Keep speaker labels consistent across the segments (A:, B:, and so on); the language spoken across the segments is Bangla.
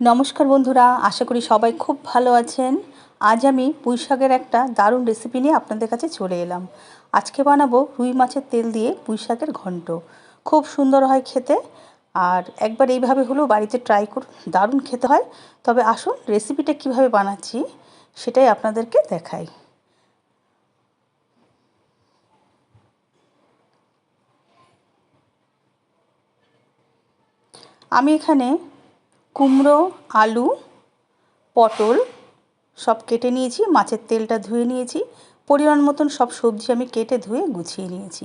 A: নমস্কার বন্ধুরা, আশা করি সবাই খুব ভালো আছেন। আজ আমি পুঁই শাকের একটা দারুণ রেসিপি নিয়ে আপনাদের কাছে চলে এলাম। আজকে বানাবো রুই মাছের তেল দিয়ে পুঁই শাকের ঘন্ট। খুব সুন্দর হয় খেতে। আর একবার এইভাবে হলেও বাড়িতে ট্রাই করুন, দারুণ খেতে হয়। তবে আসুন রেসিপিটা কীভাবে বানাচ্ছি, সেটাই আপনাদেরকে দেখাই। আমি এখানে কুমড়ো, আলু, পটল সব কেটে নিয়েছি, মাছের তেলটা ধুয়ে নিয়েছি। পরিমাণ মতন সব সবজি আমি কেটে ধুয়ে গুছিয়ে নিয়েছি।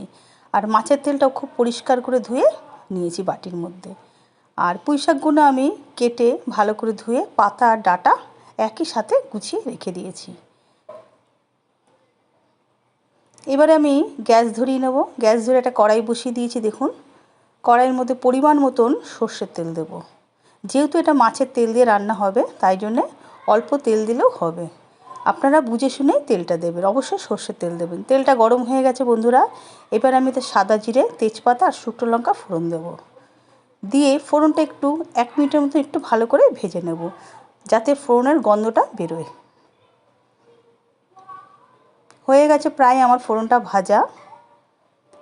A: আর মাছের তেলটাও খুব পরিষ্কার করে ধুয়ে নিয়েছি বাটির মধ্যে। আর পুঁই শাকগুলো আমি কেটে ভালো করে ধুয়ে পাতা আর ডাটা একই সাথে গুছিয়ে রেখে দিয়েছি। এবারে আমি গ্যাস ধরিয়ে নেব। গ্যাস ধরে একটা কড়াই বসিয়ে দিয়েছি, দেখুন। কড়াইয়ের মধ্যে পরিমাণ মতন সর্ষের তেল দেবো। যেহেতু এটা মাছের তেল দিয়ে রান্না হবে, তাই জন্যে অল্প তেল দিলেও হবে। আপনারা বুঝে শুনেই তেলটা দেবেন, অবশ্যই সর্ষের তেল দেবেন। তেলটা গরম হয়ে গেছে বন্ধুরা, এবার আমি তো সাদা জিরে, তেজপাতা আর শুকনো লঙ্কা ফোড়ন দেবো। দিয়ে ফোড়নটা একটু, এক মিনিটের মতো একটু ভালো করে ভেজে নেব, যাতে ফোড়নের গন্ধটা বেরোয়। হয়ে গেছে প্রায় আমার ফোড়নটা ভাজা।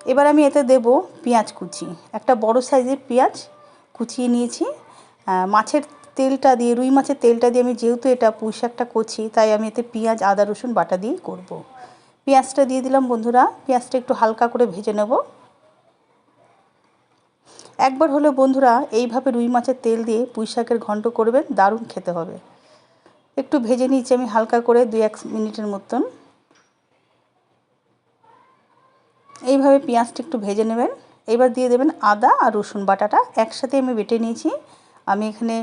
A: এবার আমি এতে দেব পেঁয়াজ কুচি। একটা বড় সাইজের পেঁয়াজ কুচিয়ে নিয়েছি মাছের তেলটা দিয়ে, রুই মাছের তেলটা দিয়ে আমি যেহেতু এটা পুঁই শাকটা করছি, তাই আমি এতে পেঁয়াজ, আদা, রসুন, বাটা দিয়েই করব। পেঁয়াজটা দিয়ে দিলাম বন্ধুরা, পেঁয়াজটা একটু হালকা করে ভেজে নেব। একবার হলে বন্ধুরা, এইভাবে রুই মাছের তেল দিয়ে পুঁই শাকের ঘন্ট করবেন, দারুণ খেতে হবে। একটু ভেজে নিয়েছি আমি হালকা করে দুই এক মিনিটের মতন। এইভাবে পেঁয়াজটা একটু ভেজে নেবেন। এবার দিয়ে দেবেন আদা আর রসুন বাটাটা একসাথে আমি বেটে নিয়েছি। আমি এখানে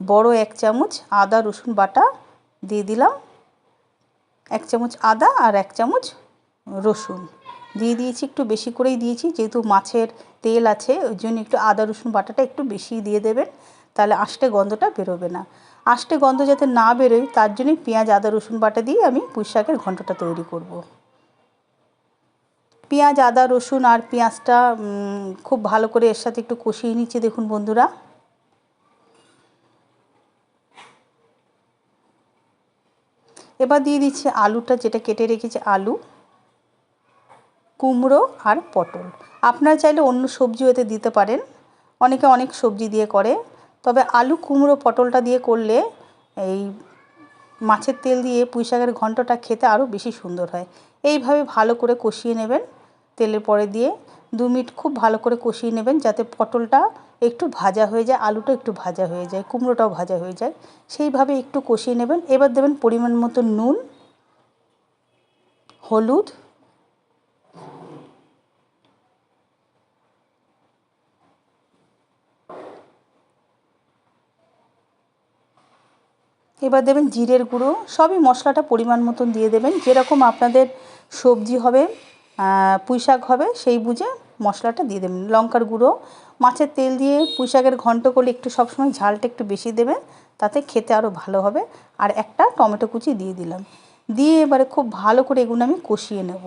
A: বড় এক চামচ আদা, রসুন বাটা দিয়ে দিলাম। এক চামচ আদা আর এক চামচ রসুন। দিয়ে দিয়েছি, একটু বেশি করেই দিয়েছি। যেহেতু মাছের তেল আছে, ওই জন্য একটু আদা, রসুন বাটাটা একটু বেশি দিয়ে দেবেন। তাহলে আষ্টে গন্ধটা বেরোবে না। আষ্টে গন্ধ যাতে না বেরোয়, তার জন্যই পেঁয়াজ, আদা, রসুন বাটা দিয়ে আমি পুঁই শাকের ঘন্টটা তৈরি করব। পেঁয়াজ, আদা, রসুন আর পেঁয়াজটা খুব ভালো করে এর সাথে একটু কষিয়ে নিচ্ছি, দেখুন বন্ধুরা। এবার দিয়ে দিচ্ছি আলুটা যেটা কেটে রেখেছি, আলু, কুমড়ো আর পটল। আপনারা চাইলে অন্য সবজিও এতে দিতে পারেন। অনেকে অনেক সবজি দিয়ে করে। তবে আলু, কুমড়ো, পটলটা দিয়ে করলে এই মাছের তেল দিয়ে পুঁই শাকের ঘন্টটা খেতে আরও বেশি সুন্দর হয়। এইভাবে ভালো করে কষিয়ে নেবেন। তেলের পরে দিয়ে দু মিনিট খুব ভালো করে কষিয়ে নেবেন যাতে পটলটা একটু ভাজা হয়ে যায়, আলুটা একটু ভাজা হয়ে যায়, কুমড়োটাও ভাজা হয়ে যায়। সেইভাবে একটু কষিয়ে নেবেন। এবার দেবেন পরিমাণ মতো নুন, হলুদ, এবার দেবেন জিরের গুঁড়ো। সবই মশলাটা পরিমাণ মতন দিয়ে দেবেন। যেরকম আপনাদের সবজি হবে পুঁই শাক হবে, সেই বুঝে মশলাটা দিয়ে দেবেন। লঙ্কার গুঁড়ো, মাছের তেল দিয়ে পুঁই শাকের ঘন্ট করলে একটু সবসময় ঝালটা একটু বেশি দেবেন, তাতে খেতে আরও ভালো হবে। আর একটা টমেটো কুচি দিয়ে দিলাম। দিয়ে এবারে খুব ভালো করে এগুলো আমি কষিয়ে নেব।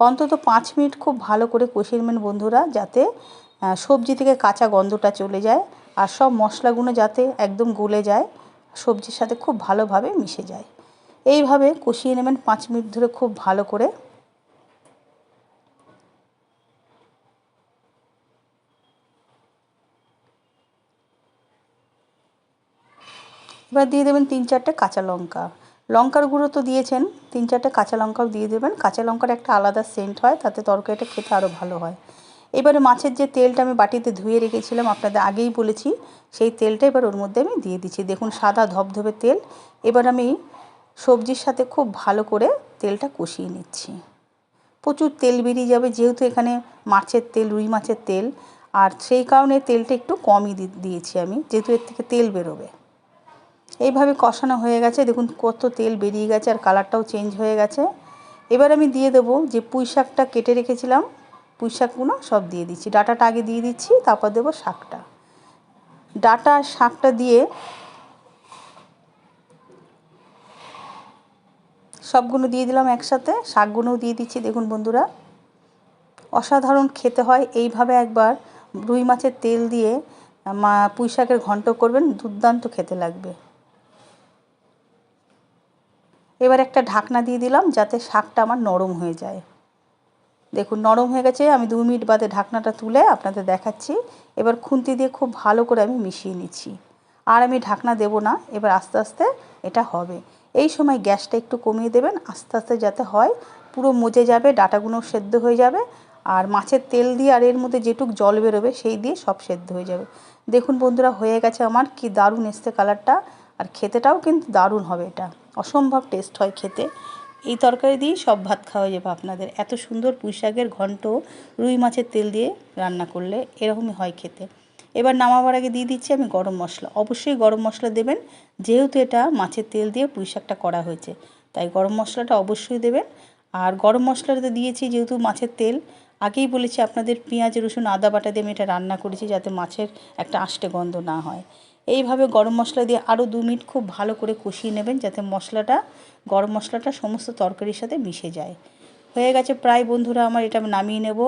A: অন্তত পাঁচ মিনিট খুব ভালো করে কষিয়ে নেবেন বন্ধুরা, যাতে সবজি থেকে কাঁচা গন্ধটা চলে যায় আর সব মশলাগুলো যাতে একদম গলে যায়, সবজির সাথে খুব ভালোভাবে মিশে যায়। এইভাবে কষিয়ে নেবেন পাঁচ মিনিট ধরে খুব ভালো করে। এবার দিয়ে দেবেন তিন চারটে কাঁচা লঙ্কা। লঙ্কার গুঁড়ো তো দিয়েছেন, তিন চারটে কাঁচা লঙ্কাও দিয়ে দেবেন। কাঁচা লঙ্কার একটা আলাদা সেন্ট হয়, তাতে তরকারিটা খেতে আরও ভালো হয়। এবারে মাছের যে তেলটা আমি বাটিতে ধুয়ে রেখেছিলাম, আপনাদের আগেই বলেছি, সেই তেলটা এবার ওর মধ্যে আমি দিয়ে দিচ্ছি। দেখুন, সাদা ধবধবে তেল। এবার আমি সবজির সাথে খুব ভালো করে তেলটা কষিয়ে নিচ্ছি। প্রচুর তেল বেরিয়ে যাবে, যেহেতু এখানে মাছের তেল, রুই মাছের তেল, আর সেই কারণে তেলটা একটু কমই দিয়েছি আমি, যেহেতু এর থেকে তেল বেরোবে। এইভাবে কষানো হয়ে গেছে। দেখুন কত তেল বেরিয়ে গেছে আর কালারটাও চেঞ্জ হয়ে গেছে। এবার আমি দিয়ে দেবো যে পুঁই শাকটা কেটে রেখেছিলাম, পুঁই শাকগুলো সব দিয়ে দিচ্ছি। ডাটাটা আগে দিয়ে দিচ্ছি, তারপর দেবো শাকটা। ডাটা আর শাকটা দিয়ে সবগুলো দিয়ে দিলাম একসাথে, শাকগুলোও দিয়ে দিচ্ছি। দেখুন বন্ধুরা, অসাধারণ খেতে হয়। এইভাবে একবার রুই মাছের তেল দিয়ে মা, পুঁই শাকের ঘন্ট করবেন, দুর্দান্ত খেতে লাগবে। এবার একটা ঢাকনা দিয়ে দিলাম যাতে শাকটা আমার নরম হয়ে যায়। দেখুন, নরম হয়ে গেছে, আমি দু মিনিট বাদে ঢাকনাটা তুলে আপনাদের দেখাচ্ছি। এবার খুন্তি দিয়ে খুব ভালো করে আমি মিশিয়ে নিচ্ছি। আর আমি ঢাকনা দেব না, এবার আস্তে আস্তে এটা হবে। এই সময় গ্যাসটা একটু কমিয়ে দেবেন, আস্তে আস্তে যাতে হয়, পুরো মজে যাবে ডাটাগুলো সেদ্ধ হয়ে যাবে। আর মাছের তেল দিয়ে আর এর মধ্যে যেটুক জল বেরোবে, সেই দিয়ে সব সেদ্ধ হয়ে যাবে। দেখুন বন্ধুরা, হয়ে গেছে আমার, কি দারুণ এসছে কালারটা আর খেতেটাও কিন্তু দারুণ হবে এটা। অসম্ভব টেস্ট হয় খেতে। এই তরকারি দিয়েই সব ভাত খাওয়া যাবে আপনাদের। এত সুন্দর পুঁই শাকের ঘন্ট রুই মাছের তেল দিয়ে রান্না করলে এরকমই হয় খেতে। এবার নামাবার আগে দিয়ে দিচ্ছি আমি গরম মশলা। অবশ্যই গরম মশলা দেবেন, যেহেতু এটা মাছের তেল দিয়ে পুঁই শাকটা করা হয়েছে। তাই গরম মশলাটা অবশ্যই দেবেন। আর গরম মশলাটা দিয়েছি যেহেতু মাছের তেল, আগেই বলেছি আপনাদের পেঁয়াজ, রসুন, আদা বাটা দিয়ে আমি এটা রান্না করেছি যাতে মাছের একটা আষ্টে গন্ধ না হয়। এইভাবে গরম মশলা দিয়ে আরও দু মিনিট খুব ভালো করে কষিয়ে নেবেন যাতে মশলাটা, গরম মশলাটা সমস্ত তরকারির সাথে মিশে যায়। হয়ে গেছে প্রায় বন্ধুরা আমার এটা নামিয়ে নেব।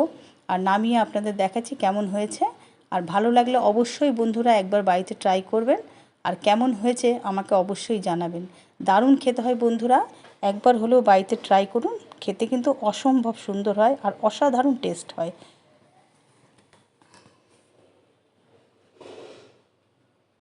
A: আর নামিয়ে আপনাদের দেখাচ্ছি কেমন হয়েছে। আর ভালো লাগলে অবশ্যই বন্ধুরা একবার বাড়িতে ট্রাই করবেন। আর কেমন হয়েছে আমাকে অবশ্যই জানাবেন। দারুণ খেতে হয় বন্ধুরা। একবার হলেও বাড়িতে ট্রাই করুন। খেতে কিন্তু অসম্ভব সুন্দর হয় আর অসাধারণ টেস্ট হয়।